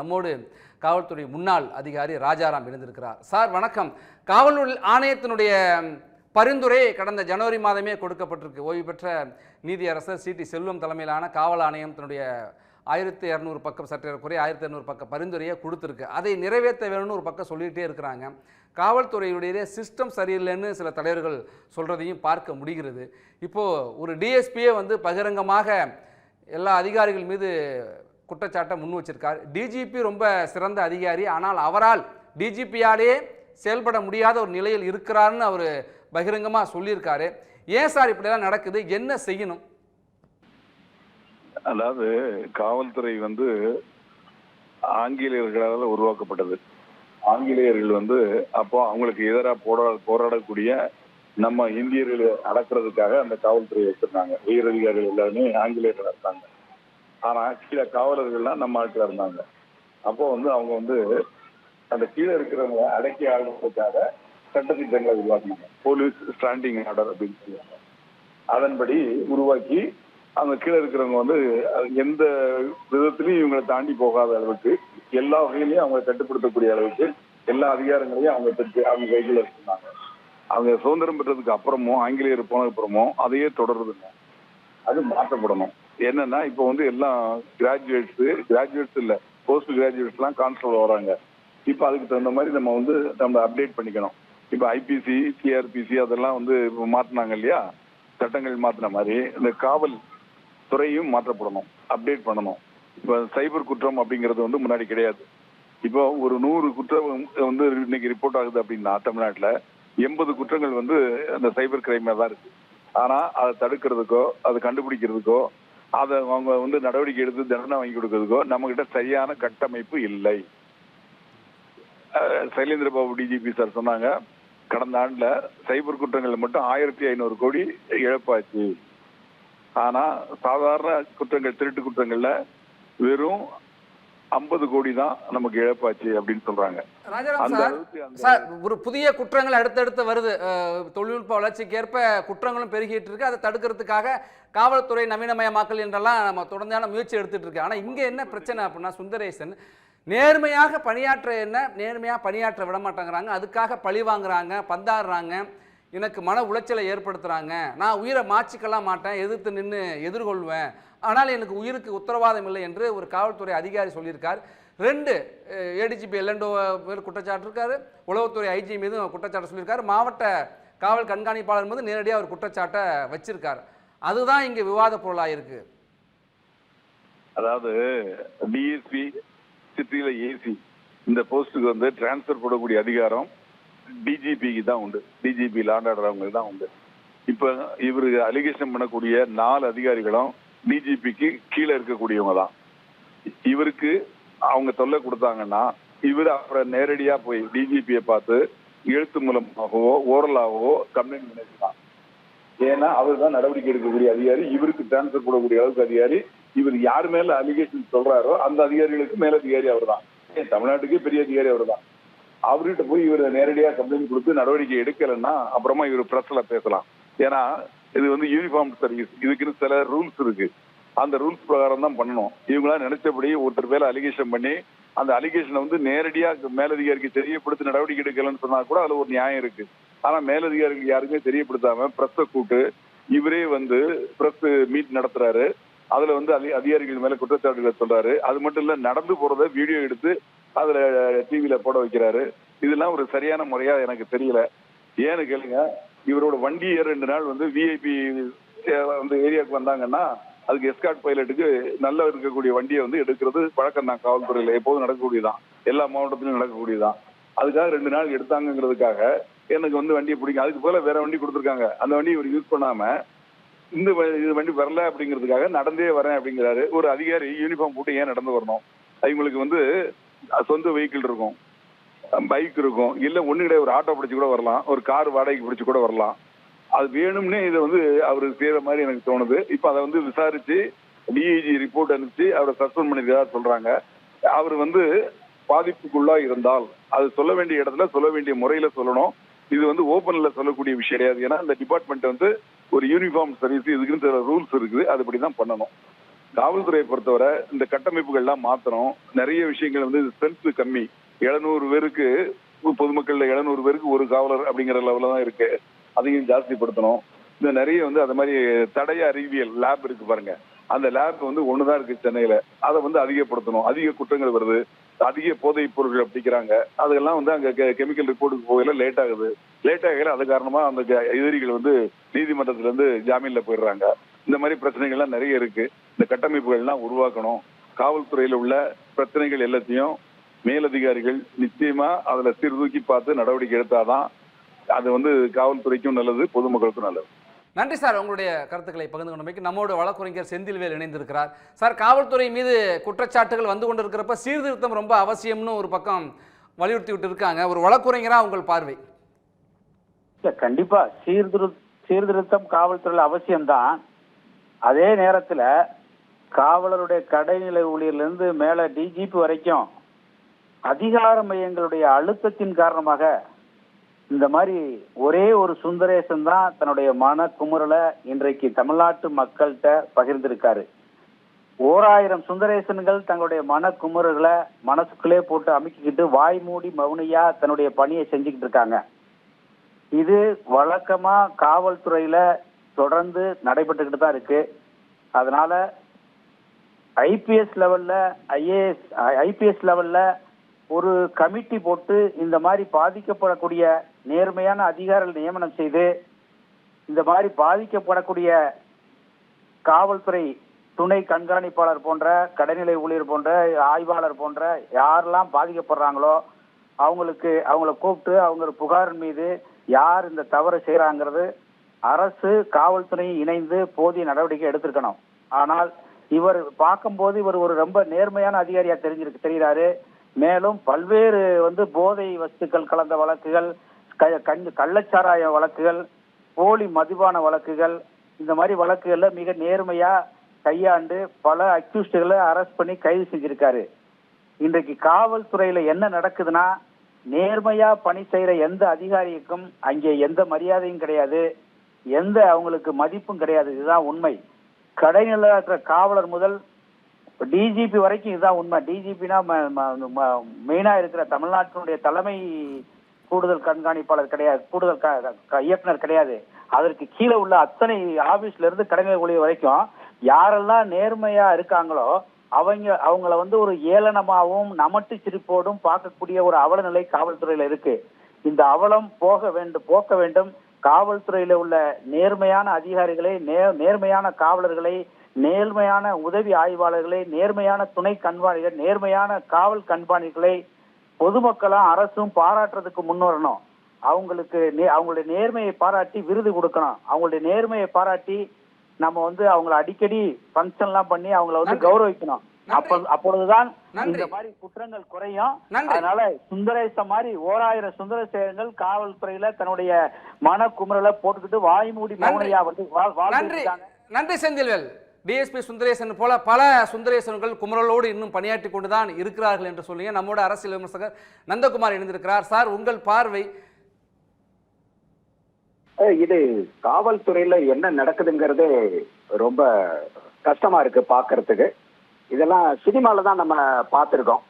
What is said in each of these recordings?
நம்மோடு காவல்துறை முன்னாள் அதிகாரி ராஜாராம் இணைந்திருக்கிறார் சார் வணக்கம். காவல் ஆணையத்தினுடைய பரிந்துரை கடந்த ஜனவரி மாதமே கொடுக்கப்பட்டிருக்கு. ஓய்வு பெற்ற நீதியரசர் சி. டி. செல்வம் தலைமையிலான காவல் ஆணையம் தன்னுடைய ஆயிரத்தி இரநூறு பக்கம் சற்றேறக்குறைய ஆயிரத்தி இரநூறு பக்க பரிந்துரையை கொடுத்துருக்கு. அதை நிறைவேற்ற வேணும்னு ஒரு பக்கம் சொல்லிகிட்டே இருக்கிறாங்க. காவல்துறையுடைய சிஸ்டம் சரியில்லைன்னு சில தலைவர்கள் சொல்கிறதையும் பார்க்க முடிகிறது. இப்போது ஒரு டிஎஸ்பியே வந்து பகிரங்கமாக எல்லா அதிகாரிகள் மீது குற்றச்சாட்டை முன் வச்சிருக்கார். டிஜிபி ரொம்ப சிறந்த அதிகாரி. ஆனால் அவரால் டிஜிபியாலே செயல்பட முடியாத ஒரு நிலையில் இருக்கிறாருன்னு அவர் பகிரங்கமாக சொல்லியிருக்காரு. ஏன் சார் இப்படிலாம் நடக்குது? என்ன செய்யணும்? அதாவது காவல்துறை வந்து ஆங்கிலேயர்களால் உருவாக்கப்பட்டது. ஆங்கிலேயர்கள் வந்து அப்போ அவங்களுக்கு எதிராக போரா போராடக்கூடிய நம்ம இந்தியர்களை அடக்கிறதுக்காக அந்த காவல்துறையை வச்சிருந்தாங்க. உயர் அதிகாரிகள் எல்லாருமே ஆங்கிலேயர்கள் இருந்தாங்க ஆனா கீழே காவலர்கள்லாம் நம்ம ஆட்கள் இருந்தாங்க. அப்போ வந்து அவங்க வந்து அந்த கீழே இருக்கிறவங்க அடக்கி ஆளுறதுக்காக சட்டத்திட்டங்களை உருவாக்கினாங்க. போலீஸ் ஸ்டாண்டிங் ஆர்டர் அப்படின்னு சொல்லுவாங்க. அதன்படி உருவாக்கி அந்த கீழே இருக்கிறவங்க வந்து எந்த விதத்திலையும் இவங்களை தாண்டி போகாத அளவுக்கு எல்லா வகையிலையும் அவங்க கட்டுப்படுத்தக்கூடிய அளவுக்கு எல்லா அதிகாரங்களையும் அவங்க பெற்று அவங்க கைகளில் வச்சிருந்தாங்க. அவங்க சுதந்திரம் பெற்றதுக்கு அப்புறமும் ஆங்கிலேயர் போனதுக்கு அப்புறமும் அதையே தொடருதுங்க. அது மாற்றப்படணும். என்னன்னா இப்போ வந்து எல்லாம் கிராஜுவேட்ஸ் கிராஜுவேட்ஸ் இல்ல போஸ்ட் கிராஜுவேட்ஸ் எல்லாம் கான்ஸ்டபிள் வராங்க. இப்போ அதுக்கு தகுந்த மாதிரி நம்ம வந்து நம்ம அப்டேட் பண்ணிக்கணும். இப்போ ஐபிசி சிஆர்பிசி அதெல்லாம் வந்து இப்போ மாத்தினாங்க இல்லையா? சட்டங்கள் மாத்தின மாதிரி இந்த காவல் துறையும் மாற்றப்படணும் அப்டேட் பண்ணணும். இப்போ சைபர் குற்றம் அப்படிங்கிறது வந்து முன்னாடி கிடையாது. இப்போ ஒரு நூறு குற்றம் வந்து இன்னைக்கு ரிப்போர்ட் ஆகுது அப்படின்னா தமிழ்நாட்டில் எண்பது குற்றங்கள் வந்து அந்த சைபர் கிரைமே தான் இருக்கு. ஆனால் அதை தடுக்கிறதுக்கோ அதை கண்டுபிடிக்கிறதுக்கோ அதை அவங்க வந்து நடவடிக்கை எடுத்து தண்டனை வாங்கி கொடுக்கறதுக்கோ நம்ம கிட்ட சரியான கட்டமைப்பு இல்லை. சைலேந்திர பாபு டிஜிபி சார் சொன்னாங்க கடந்த ஆண்டுல சைபர் குற்றங்கள் மட்டும் ஆயிரத்தி ஐநூறு கோடி இழப்பாச்சு. ஆனா சாதாரண குற்றங்கள் திருட்டு குற்றங்கள்ல வெறும் ஐம்பது கோடி தான் நமக்கு இழப்பாச்சு அப்படின்னு சொல்றாங்க. சார் ஒரு புதிய குற்றங்கள் அடுத்தடுத்து வருது. தொழில்நுட்ப வளர்ச்சிக்கு ஏற்ப குற்றங்களும் பெருகிட்டு இருக்கு. அதை தடுக்கிறதுக்காக காவல்துறை நவீனமயமாக்கல் என்றெல்லாம் நம்ம தொடர்ந்தான முயற்சி எடுத்துட்டு இருக்கு. ஆனால் இங்கே என்ன பிரச்சனை அப்படின்னா சுந்தரேசன் நேர்மையாக பணியாற்ற என்ன நேர்மையாக பணியாற்ற விட மாட்டேங்கிறாங்க அதுக்காக பழி வாங்குறாங்க பந்தாடுறாங்க. எனக்கு மன உளைச்சலை ஏற்படுத்துகிறாங்க நான் உயிரை மாச்சிக்கலாம் மாட்டேன் எதிர்த்து நின்று எதிர்கொள்வேன். ஆனால் எனக்கு உயிருக்கு உத்தரவாதம் இல்லை என்று ஒரு காவல்துறை அதிகாரி சொல்லியிருக்கார். ரெண்டு ஏடிஜிபி எல்லண்டோ மேல் குற்றச்சாட்டு இருக்காரு. உளவுத்துறை ஐஜி மீதும் குற்றச்சாட்டு சொல்லியிருக்காரு. மாவட்ட காவல் கண்காணிப்பாளர் மீது நேரடியாக ஒரு குற்றச்சாட்டை வச்சிருக்கார். அதுதான் இங்கே விவாத பொருளாக இருக்கு. அதாவது டிஎஸ்பி சிட்டியில் ஏசி இந்த போஸ்ட்டுக்கு வந்து டிரான்ஸ்ஃபர் போடக்கூடிய அதிகாரம் டிஜிபிக்கு தான் உண்டு. டிஜிபி லாண்டாடுறவங்களுக்கு தான் உண்டு. இப்போ இவரு அலிகேஷன் பண்ணக்கூடிய நாலு அதிகாரிகளும் டிஜிபிக்கு கீழே இருக்கக்கூடியவங்க தான் இவருக்கு அவங்க தொல்லை கொடுத்தாங்கன்னா இவர் அப்புறம் நேரடியா போய் டிஜிபியை பார்த்து எழுத்து மூலமாகவோ ஓரலாகவோ கம்ப்ளைண்ட் பண்ணிருக்கலாம் ஏன்னா அவர் தான் நடவடிக்கை எடுக்கக்கூடிய அதிகாரி இவருக்கு டிரான்ஸ்பர் போடக்கூடிய அளவுக்கு அதிகாரி இவர் யார் மேல அலிகேஷன் சொல்றாரோ அந்த அதிகாரிகளுக்கு மேலதிகாரி அவர் தான் தமிழ்நாட்டுக்கே பெரிய அதிகாரி அவர் தான் அவர்கிட்ட போய் இவர் நேரடியா கம்ப்ளைண்ட் கொடுத்து நடவடிக்கை எடுக்கலைன்னா அப்புறமா இவர் பிரஸ்ல பேசலாம். ஏன்னா இது வந்து யூனிஃபார்ம் சர்வீஸ் இதுக்குன்னு சில ரூல்ஸ் இருக்கு. அந்த ரூல்ஸ் பிரகாரம் தான் பண்ணணும். இவங்களாம் நினைச்சபடி ஒருத்தர் மேல அலிகேஷன் பண்ணி அந்த அலிகேஷனை வந்து நேரடியாக மேலதிகாரிக்கு தெரியப்படுத்தி நடவடிக்கை எடுக்கலன்னு சொன்னா கூட அதுல ஒரு நியாயம் இருக்கு. ஆனா மேலதிகாரிகள் யாருமே தெரியப்படுத்தாம பிரஸ்ஸை கூட்டு இவரே வந்து பிரஸ் மீட் நடத்துறாரு. அதுல வந்து அதி- அதிகாரிகள் மேல குற்றச்சாட்டுகளை சொல்றாரு. அது மட்டும் இல்ல நடந்து போறத வீடியோ எடுத்து அதுல டிவியில போட வைக்கிறாரு. இதெல்லாம் ஒரு சரியான முறையா எனக்கு தெரியல. ஏன்னு கேளுங்க இவரோட வண்டி ரெண்டு நாள் வந்து விஐபி வந்து ஏரியாவுக்கு வந்தாங்கன்னா அதுக்கு எஸ்கார்ட் பைலட்டுக்கு நல்ல இருக்கக்கூடிய வண்டியை வந்து எடுக்கிறது வழக்கம் தான் காவல்துறையில். எப்போதும் நடக்கக்கூடியதான் எல்லா மாவட்டத்திலும் நடக்கக்கூடியதான் அதுக்காக ரெண்டு நாள் எடுத்தாங்கங்கிறதுக்காக எனக்கு வந்து வண்டியை பிடிக்கும். அதுக்கு போல வேற வண்டி கொடுத்துருக்காங்க. அந்த வண்டி இவர் யூஸ் பண்ணாம இந்த வ- இது வண்டி வரல அப்படிங்கிறதுக்காக நடந்தே வரேன் அப்படிங்கிறாரு. ஒரு அதிகாரி யூனிஃபார்ம் போட்டு ஏன் நடந்து வரணும்? அவங்களுக்கு வந்து சொந்த வெஹிக்கிள் இருக்கும். பைக் இருக்கும். இல்ல ஒண்ணு கிடையாது ஒரு ஆட்டோ பிடிச்சு கூட வரலாம். ஒரு கார் வாடகைக்கு பிடிச்சு கூட வரலாம். அது வேணும்னே இதை வந்து அவர் செய்யற மாதிரி எனக்கு தோணுது. இப்ப அதை வந்து விசாரிச்சு டிஐஜி ரிப்போர்ட் அனுப்பிச்சு அவரை சஸ்பெண்ட் பண்ணிருக்கதா சொல்றாங்க. அவர் வந்து பாதிப்புக்குள்ளா இருந்தால் அது சொல்ல வேண்டிய இடத்துல சொல்ல வேண்டிய முறையில சொல்லணும். இது வந்து ஓபன்ல சொல்லக்கூடிய விஷயம் கிடையாது. ஏன்னா இந்த டிபார்ட்மெண்ட் வந்து ஒரு யூனிஃபார்ம் சர்வீஸ் இதுக்குன்னு சில ரூல்ஸ் இருக்குது. அதுபடி தான் பண்ணணும். காவல்துறையை பொறுத்தவரை இந்த கட்டமைப்புகள்லாம் மாத்தணும். நிறைய விஷயங்கள் வந்து ஸ்ட்ரென்த் கம்மி. எழுநூறு பேருக்கு பொதுமக்கள்ல எழுநூறு பேருக்கு ஒரு காவலர் அப்படிங்கிற லெவலில் தான் இருக்கு. அதையும் ஜாஸ்திப்படுத்தணும் இந்த நிறைய வந்து அது மாதிரி தடைய அறிவியல் லேப் இருக்கு பாருங்க. அந்த லேப் வந்து ஒண்ணுதான் இருக்கு சென்னையில. அதை வந்து அதிகப்படுத்தணும். அதிக குற்றங்கள் வருது. அதிக போதைப் பொருட்கள் அப்படிக்கிறாங்க அதெல்லாம் வந்து அங்க கெமிக்கல் ரிப்போர்ட்டுக்கு போகல லேட் ஆகுது. லேட் ஆகல அது காரணமா அந்த எதிரிகள் வந்து நீதிமன்றத்துல இருந்து ஜாமீன்ல போயிடுறாங்க. இந்த மாதிரி பிரச்சனைகள்லாம் நிறைய இருக்கு. இந்த கட்டமைப்புகள் எல்லாம் உருவாக்கணும். காவல்துறையில உள்ள பிரச்சனைகள் எல்லாத்தையும் மேலதிகாரிகள் நிச்சயமா அதுல சீர்தூக்கி பார்த்து நடவடிக்கை எடுத்தாதான் அது வந்து காவல்துறைக்கும் நல்லது பொதுமக்களுக்கும் நல்லது. நன்றி சார். உங்களுடைய கருத்துக்களை பகிர்ந்து கொண்டமைக்கு நம்மோடு வழக்குரைஞர் செந்தில்வேல் இணைந்திருக்கிறார். சார் காவல்துறை மீது குற்றச்சாட்டுகள் வந்து கொண்டிருக்கிறப்ப சீர்திருத்தம் ரொம்ப அவசியம்னு ஒரு பக்கம் வலியுறுத்தி விட்டு இருக்காங்க ஒரு வழக்குரைஞரா உங்கள் பார்வை? இல்ல கண்டிப்பா. சீர்திரு சீர்திருத்தம் காவல்துறையில் அவசியம்தான். அதே நேரத்துல காவலருடைய கடைநிலை ஊழியர்ல இருந்து மேல டிஜிபி வரைக்கும் அதிகார மையங்களுடைய அழுத்தத்தின் காரணமாக இந்த மாதிரி ஒரே ஒரு சுந்தரேசன் தான் தன்னுடைய மன குமுறலை இன்றைக்கு தமிழ்நாட்டு மக்கள்கிட்ட பகிர்ந்திருக்காரு. ஓராயிரம் சுந்தரேசன்கள் தங்களுடைய மன குமுறுகளை மனசுக்குள்ளே போட்டு அமைக்கிக்கிட்டு வாய் மூடி மௌனியா தன்னுடைய பணியை செஞ்சுக்கிட்டு இருக்காங்க. இது வழக்கமா காவல்துறையில தொடர்ந்து நடைபெற்றுக்கிட்டு தான் இருக்கு. அதனால ஐபிஎஸ் லெவல்ல ஐஏஎஸ் ஐபிஎஸ் லெவல்ல ஒரு கமிட்டி போட்டு இந்த மாதிரி பாதிக்கப்படக்கூடிய நேர்மையான அதிகாரிகள் நியமனம் செய்து இந்த மாதிரி பாதிக்கப்படக்கூடிய காவல்துறை துணை கண்காணிப்பாளர் போன்ற கடைநிலை ஊழியர் போன்ற ஆய்வாளர் போன்ற யாரெல்லாம் பாதிக்கப்படுறாங்களோ அவங்களுக்கு அவங்கள கூப்பிட்டு அவங்க புகாரின் மீது யார் இந்த தவறு செய்கிறாங்கிறது அரசு காவல்துறையும் இணைந்து போதிய நடவடிக்கை எடுத்திருக்கணும். ஆனால் இவர் பார்க்கும்போது இவர் ஒரு ரொம்ப நேர்மையான அதிகாரியா தெரிஞ்சிருக்கு தெரிகிறாரு மேலும் பல்வேறு வந்து போதை வஸ்துக்கள் கலந்த வழக்குகள் க- கள்ளச்சாராய வழக்குகள் போலி மதுபான வழக்குகள் இந்த மாதிரி வழக்குகள்ல மிக நேர்மையா கையாண்டு பல அக்யூஸ்டுகளை அரெஸ்ட் பண்ணி கைது செஞ்சிருக்காரு. இன்றைக்கு காவல்துறையில என்ன நடக்குதுன்னா நேர்மையா பணி செய்யற எந்த அதிகாரிக்கும் அங்கே எந்த மரியாதையும் கிடையாது. எந்த அவங்களுக்கு மதிப்பும் கிடையாது. இதுதான் உண்மை. கடைநிலை இருக்கிற காவலர் முதல் டிஜிபி வரைக்கும் இதுதான் உண்மை. டிஜிபினா மெயினா இருக்கிற தமிழ்நாட்டினுடைய தலைமை கூடுதல் கண்காணிப்பாளர் கிடையாது. கூடுதல் க- இயக்குனர் கிடையாது. அதற்கு கீழே உள்ள அத்தனை ஆபீஸ்ல இருந்து கடைநிலை ஊழியர் வரைக்கும் யாரெல்லாம் நேர்மையா இருக்காங்களோ அவங்க அவங்கள வந்து ஒரு ஏளனமாகவும் நமட்டு சிரிப்போடும் பார்க்கக்கூடிய ஒரு அவல நிலை காவல்துறையில இருக்கு. இந்த அவலம் போக வேண்டும் போக்க வேண்டும். காவல்துறையில உள்ள நேர்மையான அதிகாரிகளை நே- நேர்மையான காவலர்களை நேர்மையான உதவி ஆய்வாளர்களை நேர்மையான துணை கண்காணிகள் நேர்மையான காவல் கண்காணிகளை பொதுமக்களும் அரசும் பாராட்டுறதுக்கு முன்வரணும் அவங்களுக்கு அவங்களுடைய நேர்மையை பாராட்டி விருது கொடுக்கணும் அவங்களுடைய நேர்மையை பாராட்டி நம்ம வந்து அவங்கள அடிக்கடி ஃபங்க்ஷன் எல்லாம் பண்ணி அவங்கள வந்து. கௌரவிக்கணும். அப்ப அப்பொழுதுதான். இந்த மாதிரி குற்றங்கள் குறையும். அதனால சுந்தரேச மாதிரி ஓராயிரம் சுந்தரேசங்கள் காவல்துறையில தன்னுடைய மன குமுறலை போட்டுக்கிட்டு வாய் மூடி நன்றி. மௌனையா வந்து. நன்றி செந்தில்வேல் டிஎஸ்பி சுந்தரேசன் போல பல சுந்தரேசன்கள் குமரலோடு இன்னும் பணியாற்றி கொண்டு தான் இருக்கிறார்கள் என்று சொல்லுங்க நம்மோட அரசியல் விமர்சகர் நந்தகுமார் இணைந்திருக்கிறார். சார் உங்கள் பார்வை? இது காவல்துறையில என்ன நடக்குதுங்கிறது ரொம்ப கஷ்டமா இருக்கு பாக்குறதுக்கு. இதெல்லாம் சினிமால தான் நம்ம பார்த்துருக்கோம்.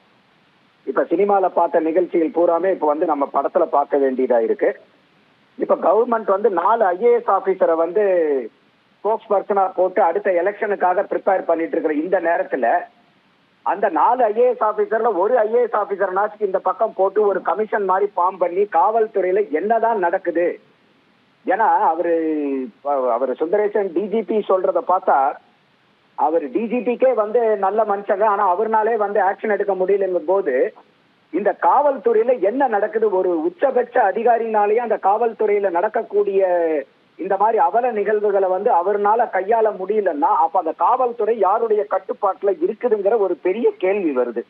இப்ப சினிமால பார்த்த நிகழ்ச்சிகள் பூராமே இப்ப வந்து நம்ம படத்துல பார்க்க வேண்டியதா இருக்கு. இப்ப கவர்மெண்ட் வந்து நாலு ஐஏஎஸ் ஆபீசரை வந்து ஸ்போக்ஸ் பர்சனா போட்டு அடுத்த எலெக்ஷனுக்காக ப்ரிப்பேர் பண்ணிட்டு இருக்கிற இந்த நேரத்துல அந்த நாலு ஐஏஎஸ் ஆபீசர்ல ஒரு ஐஏஎஸ் ஆபீசர்னாச்சும் இந்த பக்கம் போட்டு ஒரு கமிஷன் மாதிரி ஃபார்ம் பண்ணி காவல்துறையில என்னதான் நடக்குது? ஏன்னா அவரு அவர் சுந்தரேசன் டிஜிபி சொல்றத பார்த்தா அவர் டிஜிபிக்கே வந்து நல்ல மனுஷங்க ஆனா அவர்னாலே வந்து ஆக்ஷன் எடுக்க முடியலங்கும் போது இந்த காவல்துறையில என்ன நடக்குது? ஒரு உச்சபட்ச அதிகாரினாலேயே அந்த காவல்துறையில நடக்கக்கூடிய இந்த மாதிரி அவல நிகழ்வுகளை வந்து அவர்னால கையாள முடியலன்னா அப்ப அந்த காவல்துறை யாருடைய கட்டுப்பாட்டுல இருக்குதுங்கிற ஒரு பெரிய கேள்வி வருது.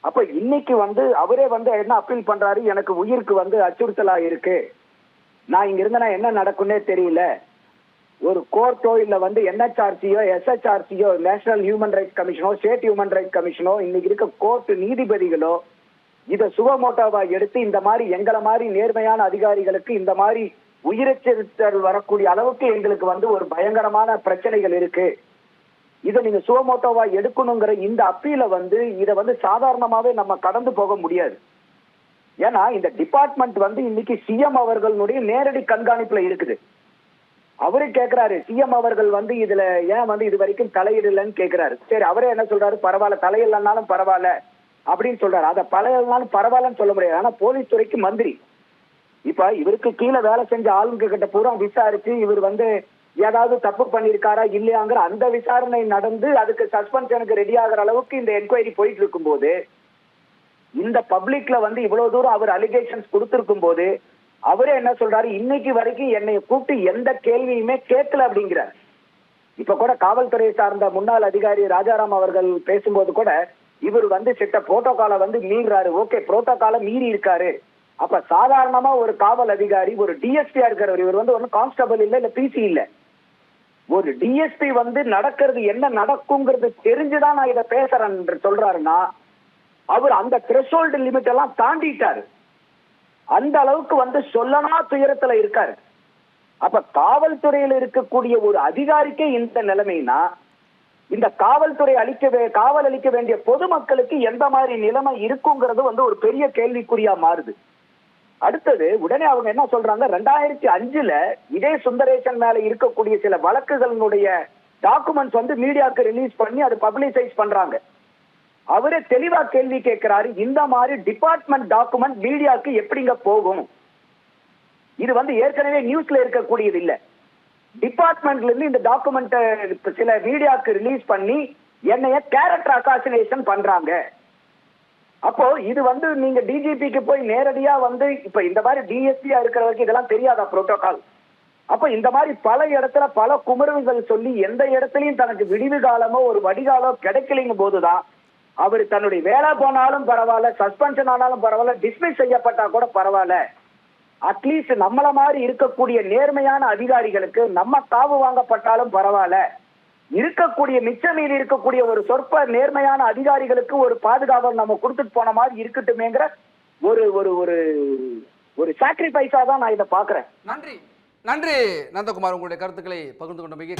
அப்ப இன்னைக்கு வந்து அவரே வந்து என்ன அப்பீல் பண்றாரு? எனக்கு உயிருக்கு வந்து அச்சுறுத்தலா இருக்கு. நான் இங்க இருந்தேன்னா என்ன நடக்கும்னே தெரியல. ஒரு கோர்ட்டோ இல்ல வந்து என்ஹெச்ஆர்சியோ எஸ்ஹெச்ஆர்சியோ நேஷனல் ஹியூமன் ரைட்ஸ் கமிஷனோ ஸ்டேட் ஹியூமன் ரைட்ஸ் கமிஷனோ இன்னைக்கு இருக்க கோர்ட் நீதிபதிகளோ இதை சுவமோட்டோவா எடுத்து இந்த மாதிரி எங்களை மாதிரி நேர்மையான அதிகாரிகளுக்கு இந்த மாதிரி உயிரச்சரித்தல் வரக்கூடிய அளவுக்கு எங்களுக்கு வந்து ஒரு பயங்கரமான பிரச்சனைகள் இருக்கு. இதை நீங்க சுவமோட்டோவா எடுக்கணுங்கிற இந்த அப்பீல வந்து இதை வந்து சாதாரணமாவே நம்ம கடந்து போக முடியாது. ஏன்னா இந்த டிபார்ட்மெண்ட் வந்து இன்னைக்கு சிஎம் அவர்களுடைய நேரடி கண்காணிப்புல இருக்குது. அவரு கேட்கிறாரு சிஎம் அவர்கள் வந்து இதுல ஏன் வந்து இது வரைக்கும் தலையிடலன்னு கேட்கிறாரு சரி அவரே என்ன சொல்றாரு? பரவாயில்ல தலையிடலனாலும் பரவாயில்ல அப்படின்னு சொல்றாரு. அதை பழையனாலும் பரவாயில்லன்னு சொல்ல முடியாது. ஆனா போலீஸ் துறைக்கு மந்திரி. இப்ப இவருக்கு கீழே வேலை செஞ்ச ஆளுங்க கிட்ட பூரா விசாரிச்சு இவர் வந்து ஏதாவது தப்பு பண்ணிருக்காரா இல்லையாங்கிற அந்த விசாரணை நடந்து அதுக்கு சஸ்பென்ஷனுக்கு ரெடி ஆகிற அளவுக்கு இந்த என்கொயரி போயிட்டு இருக்கும்போது இந்த பப்ளிக்ல வந்து இவ்வளவு தூரம் அவர் அலிகேஷன்ஸ் கொடுத்திருக்கும் போது அவரே என்ன சொல்றாரு? இன்னைக்கு வரைக்கும் என்னை கூப்பிட்டு எந்த கேள்வியுமே கேட்கல அப்படிங்கிறார். இப்ப கூட காவல்துறையை சார்ந்த முன்னாள் அதிகாரி ராஜாராம் அவர்கள் பேசும்போது கூட இவர் வந்து சிட்ட புரோட்டோகாலை வந்து மீறாரு ஓகே புரோட்டோகாலை மீறி இருக்காரு. அப்ப சாதாரணமா ஒரு காவல் அதிகாரி ஒரு டிஎஸ்பியா இருக்கிறவர் இவர் வந்து ஒன்றும் கான்ஸ்டபிள் இல்ல இல்ல பிசி இல்ல. ஒரு டிஎஸ்பி வந்து நடக்கிறது என்ன நடக்குங்கிறது தெரிஞ்சுதான் நான் இதை பேசுறேன் என்று சொல்றாருன்னா அவர் அந்த த்ரெஷோல்டு லிமிட் எல்லாம் தாண்டிட்டாரு. அந்த அளவுக்கு வந்து சொல்லனா துயரத்துல இருக்காரு. அப்ப காவல்துறையில இருக்கக்கூடிய ஒரு அதிகாரிக்கே இந்த நிலைமைனா இந்த காவல்துறை அளிக்க வே- காவல் அளிக்க வேண்டிய பொதுமக்களுக்கு எந்த மாதிரி நிலைமை இருக்குங்கிறது வந்து ஒரு பெரிய கேள்விக்குறியா மாறுது. அடுத்தது உடனே அவங்க என்ன சொல்றாங்க? ரெண்டாயிரத்தி அஞ்சுல இதே சுந்தரேசன் மேல இருக்கக்கூடிய சில வழக்குகளினுடைய டாக்குமெண்ட்ஸ் வந்து மீடியாக்கு ரிலீஸ் பண்ணி அது பப்ளிசைஸ் பண்றாங்க. அவரே தெளிவா கேள்வி கேட்கிறாரு இந்த மாதிரி டிபார்ட்மெண்ட் டாக்குமெண்ட் மீடியாக்கு எப்படிங்க போகும்? இது வந்து ஏற்கனவே நியூஸ்ல இருக்கக்கூடியது இல்ல. டிபார்ட்மெண்ட்ல இருந்து இந்த டாக்குமெண்ட் சில மீடியாக்கு ரிலீஸ் பண்ணி என்னைய கேரக்டர் அசாசினேஷன் பண்றாங்க. அப்போ இது வந்து நீங்க டிஜிபிக்கு போய் நேரடியா வந்து இப்ப இந்த மாதிரி டிஎஸ்பியா இருக்கிறவருக்கு இதெல்லாம் தெரியாதா புரோட்டோகால் அப்ப இந்த மாதிரி பல இடத்துல பல குமரவுகள் சொல்லி எந்த இடத்துலயும் தனக்கு விடிவு காலமோ ஒரு வடிகாலோ கிடைக்கலைங்க போதுதான். அவர் தன்னுடைய வேலை போனாலும் பரவாயில்ல சஸ்பென்ஷன் ஆனாலும் பரவாயில்ல டிஸ்மிஸ் செய்யப்பட்டா கூட பரவாயில்ல. அட்லீஸ்ட் நம்மள மாதிரி இருக்கக்கூடிய நேர்மையான அதிகாரிகளுக்கு நம்ம காவு வாங்கப்பட்டாலும் பரவாயில்ல. இருக்கக்கூடிய மிச்சமீறி இருக்கக்கூடிய ஒரு சொற்ப நேர்மையான அதிகாரிகளுக்கு ஒரு பாதுகாவல் நம்ம கொடுத்துட்டு போன மாதிரி இருக்கட்டுமேங்கிற ஒரு ஒரு ஒரு ஒரு சாக்ரிஃபைஸா தான் நான் இதை பாக்குறேன் நன்றி. நன்றி. நந்தகுமார் உங்களுடைய கருத்துக்களை பகிர்ந்து கொண்ட மிக